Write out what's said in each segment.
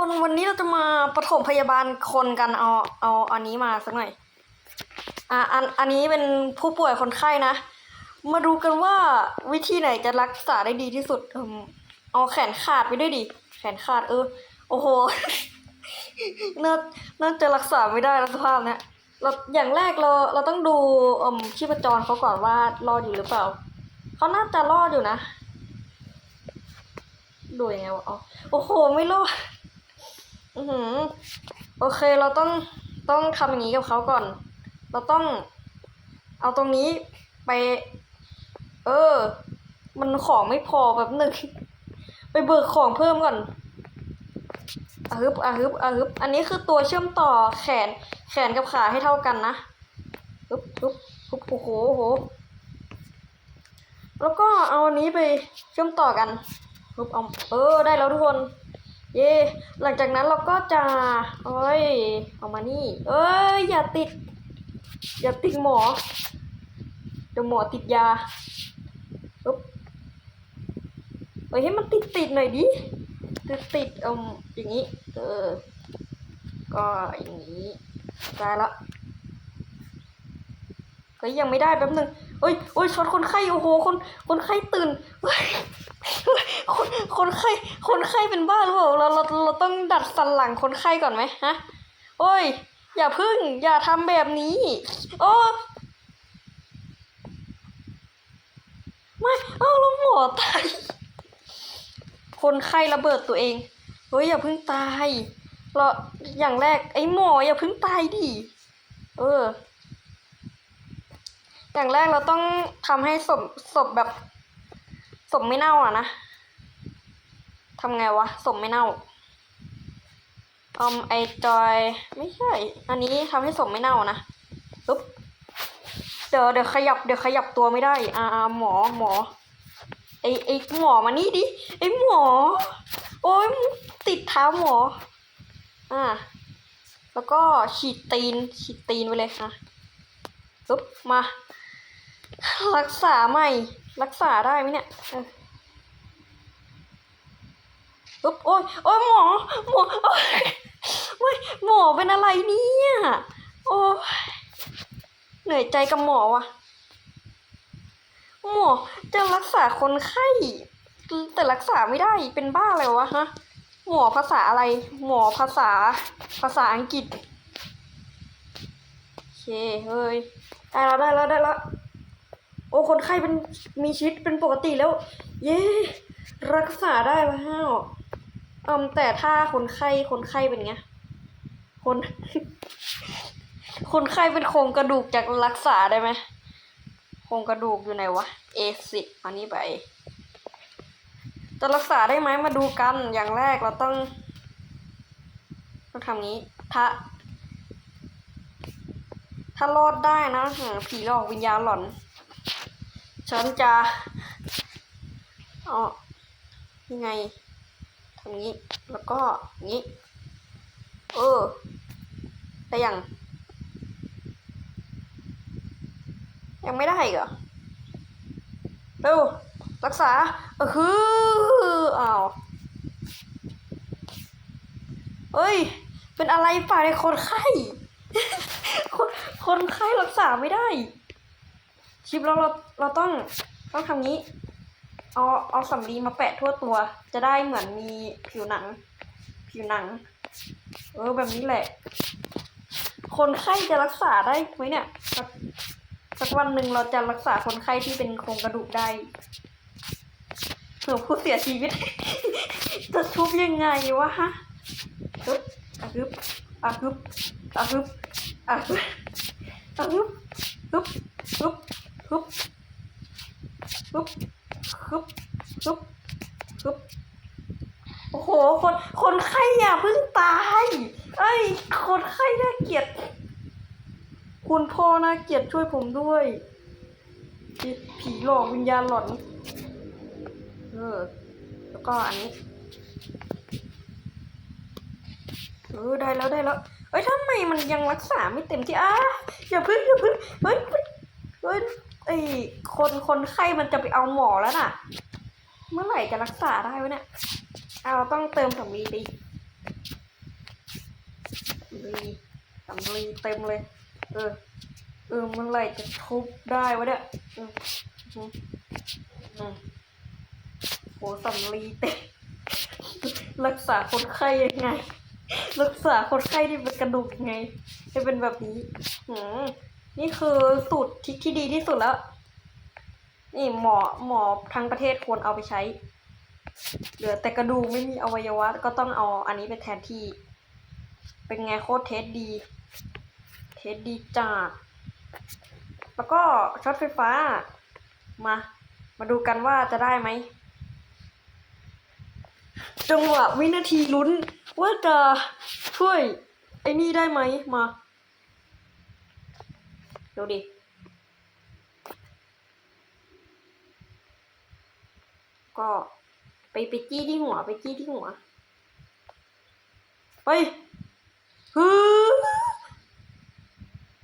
วันวันนี้เราจะมาปฐมพยาบาลคนกันเอาเอาอันนี้มาสักหน่อยอะอันอันนี้เป็นผู้ป่วยคนไข้นะ มาดูกันว่าวิธีไหนจะรักษาได้ดีที่สุดอืมเอาแขนขาดไปด้วยดิแขนขาดเออ โอ้โหน่าน่าจะรักษาไม่ได้แล้วสภาพเนี้ยเราอย่างแรกเราเราต้องดูอืมชีพจรเขาก่อนว่ารอดอยู่หรือเปล่าเขาน่าจะรอดอยู่นะดูยังไงวะอ๋อโอ้โห ไม่รอด อือหือโอเคเราต้องต้องทำอย่างนี้กับเขาก่อน เราต้องเอาตรงนี้ไป เออ มันของไม่พอแบบหนึ่งไปเบิกของเพิ่มก่อนอะฮึบอะฮึบอะฮึบอันนี้คือตัวเชื่อมต่อแขนแขนกับขาให้เท่ากันนะฮึบฮึบฮึบโอ้โหโอ้โห แล้วก็เอาอันนี้ไปเชื่อมต่อกันฮึบเอาเออได้แล้วทุกคน เย่หลังจากนั้นเราก็จะเอ้ยเอามานี่ เอ้ยอย่าติด อย่าติดหมอเดี๋ยวหมอติดยาปึ๊บเอ้ยให้มันติดติดๆหน่อยดิติดติดๆเอืมอย่างนี้ เออ ก็อย่างนี้ได้ละเฮ้ยยังไม่ได้แป๊บนึงเอ้ยเอ้ยช็อตคนไข้โอ้โหคนคนไข้ตื่นเฮ้ย คนคนไข้คนไข้เป็นบ้าหรือเปล่าเราเราเราต้องดัดสันหลังคนไข้ก่อนไหมฮะ โอ้ย อย่าพึ่ง อย่าทำแบบนี้ โอ้ไม่เอ้าล้วหมอตายคนไข้ระเบิดตัวเองเฮ้ยอย่าพิ่งตายเราอย่างแรกไอ้หมออย่าพิ่งตายดิเออ อย่างแรกเราต้องทำให้ศพศพแบบ ศพไม่เน่าอะนะทำไงวะศพไม่เน่าอมไอจอยไม่ใช่ อันนี้ทำให้ศพไม่เน่านะปึ๊บเดี๋ยวเดี๋ยวขยับเดี๋ยวขยับตัวไม่ได้ อ่าหมอหมอไอไอหมอมานี่ดิไอหมอ โอ้ยติดเท้าหมอ อ่า แล้วก็ฉีดตีนฉีดตีนไปเลยค่ะปึ๊บมา รักษาใหม่ รักษาได้ไหมเนี่ยปึ๊บโอ้ยโอ้ยหมอหมอโอ้ยไม่หมอเป็นอะไรเนี่ยโอ้เหนื่อยใจกับหมอว่ะ หมอจะรักษาคนไข้ แต่รักษาไม่ได้เป็นบ้าอะไรวะฮะหมอภาษาอะไร หมอภาษา ภาษาอังกฤษโอเคเฮ้ยได้แล้วได้แล้วได้แล้ว โอ้คนไข้เป็นมีชีวิตเป็นปกติแล้ว เย้รักษาได้แล้วอืมแต่ถ้าคนไข้คนไข้เป็นไงคน คนไข้เป็นโครงกระดูกจะรักษาได้ไหมโครงกระดูกอยู่ไหนวะเอสิอันนี้ไปจะรักษาได้ไหมมาดูกันอย่างแรกเราต้องต้องทำงี้ถ้าถ้ารอดได้นะหาผีหลอกวิญญาณหลอน ฉันจะอ๋อยังไงทำงี้ แล้วก็งี้ เออได้ยัง ยังไม่ได้เหรอเร็วรักษาเออคืออ้าวเอ้ย เป็นอะไรป่าในคนไข้ คนคนไข้รักษาไม่ได้ คลิปเราเราเราต้องต้องทำงี้ เอาเอาสำลีมาแปะทั่วตัว จะได้เหมือนมีผิวหนัง ผิวหนัง เออแบบนี้แหละ คนไข้จะรักษาได้ไหมเนี่ยสักสักวันหนึ่งเราจะรักษาคนไข้ที่เป็นโครงกระดูกได้เผื่อผู้เสียชีวิต จะชุบยังไงวะฮะฮึบอะฮึบอะฮึบอะฮึบอะฮึบอะฮึบฮึบฮึบ ฮึบฮึบฮึบฮึบฮึบโอ้โห คน คนไข้อย่าเพิ่งตาย เอ้ย คนไข้น่าเกลียด คุณพ่อน่าเกลียดช่วยผมด้วยผีผีหลอกวิญญาณหลอน เออ แล้วก็อันนี้เออได้แล้วได้แล้ว เอ้ยทำไมมันยังรักษาไม่เต็มที่อะอย่าพึ่งอย่าพึ่งเฮ้ยเฮ้ยเฮ้ย ไอ้คนคนไข้มันจะไปเอาหมอแล้วน่ะ เมื่อไหร่จะรักษาได้วะเนี่ยเอาต้องเติมสำลีไปอีกำลีสำลีเต็มเลย เออ เออเมื่อไหร่จะทุบได้วะเนี่ยอืมอืมโหสำลีเต็มรักษาคนไข้ยังไง รักษาคนไข้ที่เป็นกระดูกยังไง ให้เป็นแบบนี้หืม นี่คือสูตรที่ที่ดีที่สุดแล้ว นี่หมอหมอทั้งประเทศควรเอาไปใช้ เหลือแต่กระดูกไม่มีอวัยวะก็ต้องเอาอันนี้ไปแทนที่ เป็นไงโคตรเทสดี เทสดีจัดแล้วก็ช็อตไฟฟ้า มา มาดูกันว่าจะได้ไหมจังหวะวินาทีลุ้นว่าจะช่วยไอ้นี่ได้ไหมมา ดูดิ ก็ไปไปจี้ที่หัวไปจี้ที่หัวไปฮึ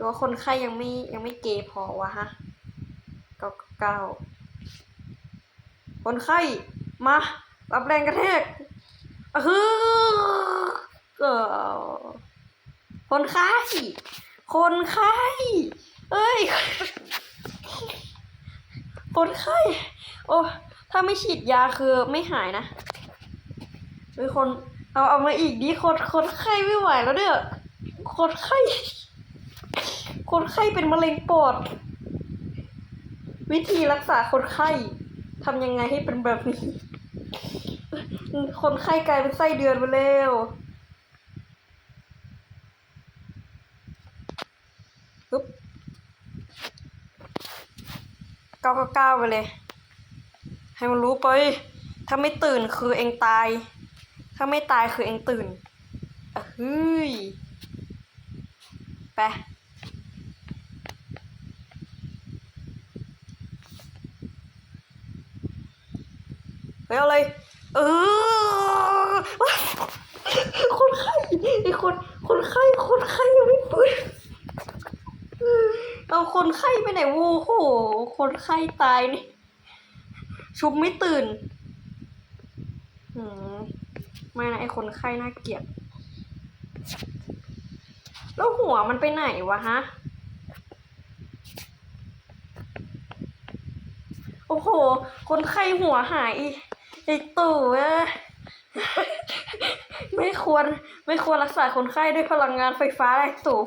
ตัวคนไข้ยังไม่ยังไม่เกยพอวะฮะเก้าเก้าคนไข้ มา รับแรงกระแทกอะฮึเออคนไข้ คนไข้ เอ้ยคนไข้ โอ้ ถ้าไม่ฉีดยาคือไม่หายนะเฮ้ยคน เอาเอามาอีกดิคนคนไข้ไม่ไหวแล้วเนี่ยคนไข้ คนไข้เป็นมะเร็งปอด วิธีรักษาคนไข้ทำยังไงให้เป็นแบบนี้ คนไข้กลายเป็นไส้เดือนไปแล้วปึ๊บเก้าเก้าเก้าไปเลย ให้มันรู้ไป ถ้าไม่ตื่นคือเองตาย ถ้าไม่ตายคือเองตื่นอะเฮ้ย ไปไปเอาเลยเออคนไข้ไอ้คน คนไข้ คนไข้ยังไม่ฟื้น เอาคนไข้ไปไหนว้โห คนไข้ตายนี่ ชุบไม่ตื่นหืมไม่นะไอคนไข้น่าเกลียด แล้วหัวมันไปไหนวะฮะ โอ้โห คนไข้หัวหายอีไอตู่เว้ยไม่ควรไม่ควรรักษาคนไข้ด้วยพลังงานไฟฟ้าแรงสูง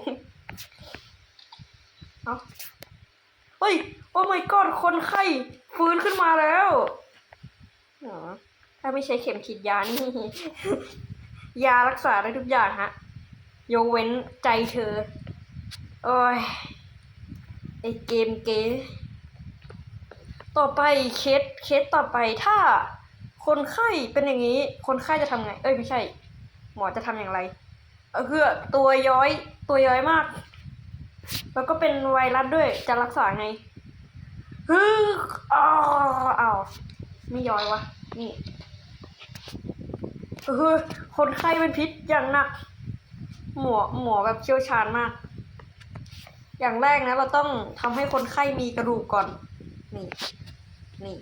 เอา เฮ้ย โอ้ my god คนไข้ฟื้นขึ้นมาแล้วอ๋อถ้าไม่ใช้เข็มฉีดยานี่ ยารักษาได้ทุกอย่างฮะ ยกเว้นใจเธอ โอ้ยไอเกมเก๋ต่อไปเคสเคสต่อไปถ้าคนไข้เป็นอย่างนี้ คนไข้จะทำไง เอ้ยไม่ใช่ หมอจะทำอย่างไร เออคือตัวย้อยตัวย้อยมาก แล้วก็เป็นไวรัสด้วยจะรักษาไงฮึอ้าวอ้าวไม่ย้อยวะ นี่เออคนไข้เป็นพิษอย่างหนัก หมอหมอแบบเชี่ยวชาญมาก อย่างแรกนะ เราต้องทำให้คนไข้มีกระดูกก่อน นี่ นี่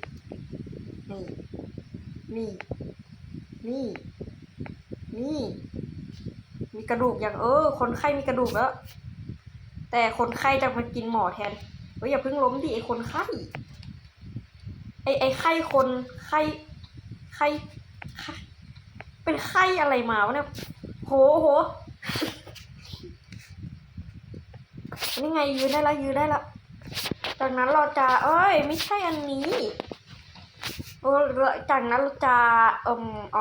นี่ นี่ นี่ นี่ มีกระดูกอย่างเออ คนไข้มีกระดูกแล้ว แต่คนไข้จะมากินหมอแทนเฮ้ยอย่าเพิ่งล้มดิไอคนไข้ ไอไอไข้คนไข้ไข้เป็นไข้อะไรมาวะเนี่ยโหโหนี่ไงยืนได้ละยืนได้ละจากนั้นเราจะเอ้ย ไม่ใช่อันนี้เออจากนั้นเราจะเอ่มเอ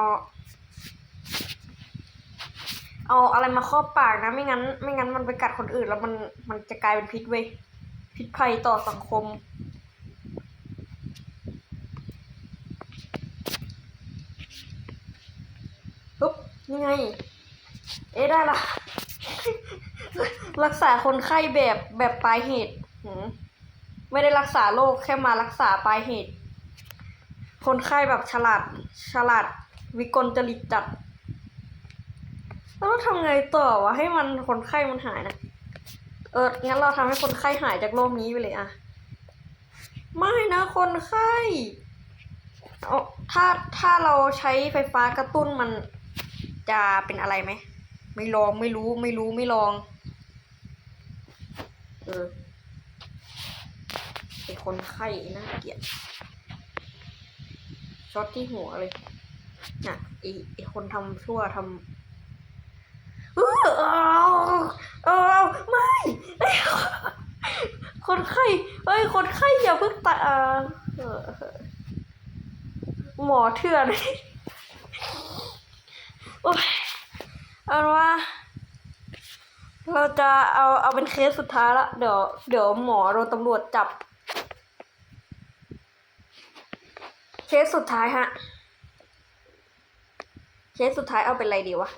เอาอะไรมาครอบปากนะ ไม่งั้น ไม่งั้นมันไปกัดคนอื่น แล้วมันมันจะกลายเป็นพิษเว้ยพิษภัยต่อสังคม ปุ๊บนี่ไง เอ๊ได้ละ รักษาคนไข้แบบแบบปลายเหตุหไม่ได้รักษาโรคแค่มารักษาปลายเหตุ คนไข้แบบฉลาดฉลาดวิกลจริตจัด แล้วเราทำไงต่อวะให้มันคนไข้มันหายนะเอองั้นเราทำให้คนไข้หายจากโรคนี้ไปเลยอะไม่นะคนไข้เอาถ้าถ้าเราใช้ไฟฟ้ากระตุ้นมันจะเป็นอะไรไหมไม่ลองไม่รู้ไม่รู้ไม่ลองเออไอคนไข้น่าเกลียดช็อตที่หัวเลยน่ะไอไอคนทำชั่วทำ เออเออไม่ไอ้คนไข้เอ้ย คนไข้อย่าเพิ่งตายเออหมอเถื่อนโอ้ยเอาว่า เราจะเอาเอาเป็นเคสสุดท้ายละ เดี๋ยวเดี๋ยวหมอโดนตำรวจจับ เคสสุดท้ายฮะ เคสสุดท้ายเอาเป็นอะไรดีวะ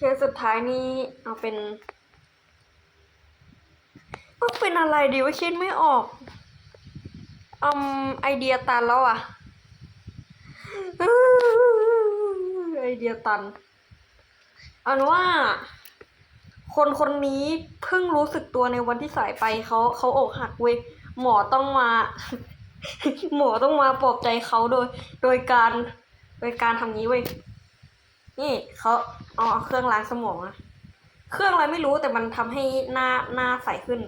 เคสสุดท้ายนี่เอาเป็นเอาเป็นอะไรดีวะคิดไม่ออกอืมไอเดียตันแล้วอะไอเดียตัน อันว่า คนคนนี้เพิ่งรู้สึกตัวในวันที่สายไปเขาเขาอกหักเว้ยหมอต้องมา หมอต้องมาปลอบใจเขาโดย โดยการ โดยการทำงี้เว้ย นี่เขาเอาเครื่องล้างสมองอะเครื่องอะไรไม่รู้แต่มันทำให้หน้าหน้าใสขึ้น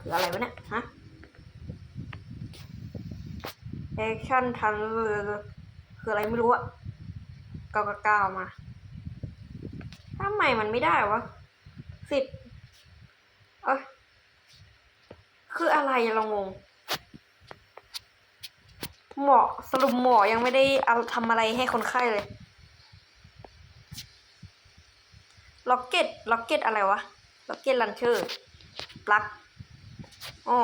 คืออะไรวะเนี่ยฮะแอคชั่นทันคืออะไรไม่รู้อะเก้าเก้ามาทำไมมันไม่ได้วะสิบเอ้ยคืออะไรเรางง หมอสรุปหมอยังไม่ได้เอาทำอะไรให้คนไข้เลยล็อกเก็ตล็อกเก็ตอะไรวะล็อกเก็ตลันเชอร์ปลั๊กอ๋อ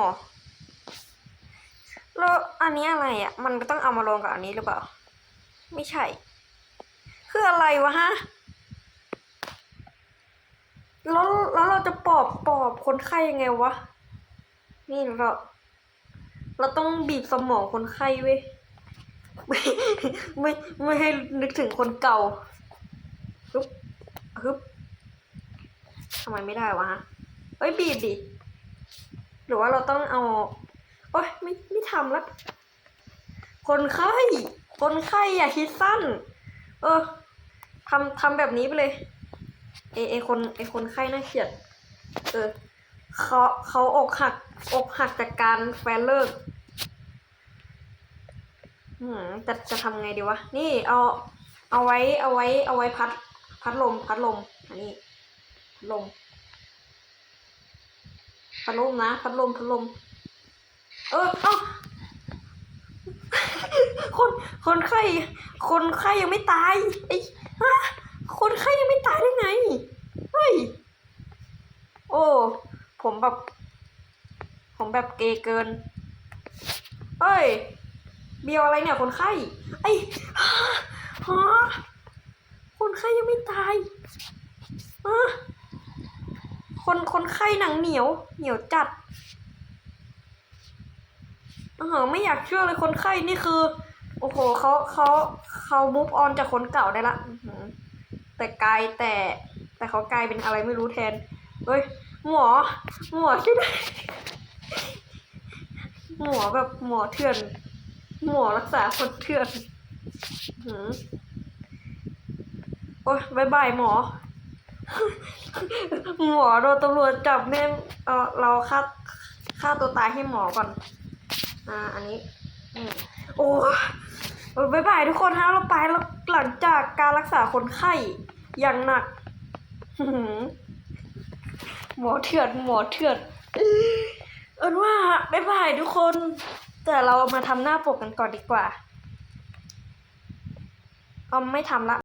แล้วอันนี้อะไรอะ มันต้องเอามาลงกับอันนี้หรือเปล่า ไม่ใช่ คืออะไรวะฮะแล้วแล้วเราจะปอบปอบคนไข้ยังไงวะ นี่เรา เราต้องบีบสมองคนไข้เว้ยไม่ไม่ไม่ให้นึกถึงคนเก่าฮึบฮึบทำไมไม่ได้วะฮะเอ้ยบีบดิหรือว่าเราต้องเอาโอ๊ยไม่ไม่ทำแล้วคนไข้ คนไข้อย่าคิดสั้น เออทำทำแบบนี้ไปเลย เอเอคนไอคนไข้น่าเกลียด เออเขาเขาอกหักอกหักจากการแฟนเลิก อืมจะจะทำไงดีวะ นี่เอา เอาไว้ เอาไว้ เอาไว้พัด พัดลม พัดลม อันนี้ลม พัดลมนะ พัดลม พัดลม เออ เอ้า คน คนไข้ คนไข้ยังไม่ตาย ไอ้ฮะ คนไข้ยังไม่ตายได้ไง เฮ้ย โอ้ ผมแบบ ผมแบบเกเกินเฮ้ย เบียวอะไรเนี่ยคนไข้ไอ้ฮะคนไข้ยังไม่ตายฮะคนคนไข้หนังเหนียว เหนียวจัดเออไม่อยากเชื่อเลยคนไข้นี่คือ โอ้โหเขาเขาเขามูฟออนจากคนเก่าได้ละแต่กลายแต่แต่เขากลายเป็นอะไรไม่รู้แทนเฮ้ยหมอหมอช่วยด้วยหมอแบบหมอเถื่อน หมอรักษาคนเถื่อนหือโอ้ยบายบายหมอ หมอโดนตำรวจจับแม่เออเราฆ่าฆ่าตัวตายให้หมอก่อน อ่า อันนี้อืมโอ้เออบายบายทุกคนฮะเราไปแล้วหลังจากการรักษาคนไข้อย่างหนักหือหมอเถื่อนหมอเถื่อนเอินว่าบายบายทุกคน แต่เรามาทำหน้าปกกันก่อนดีกว่าเอาไม่ทำละ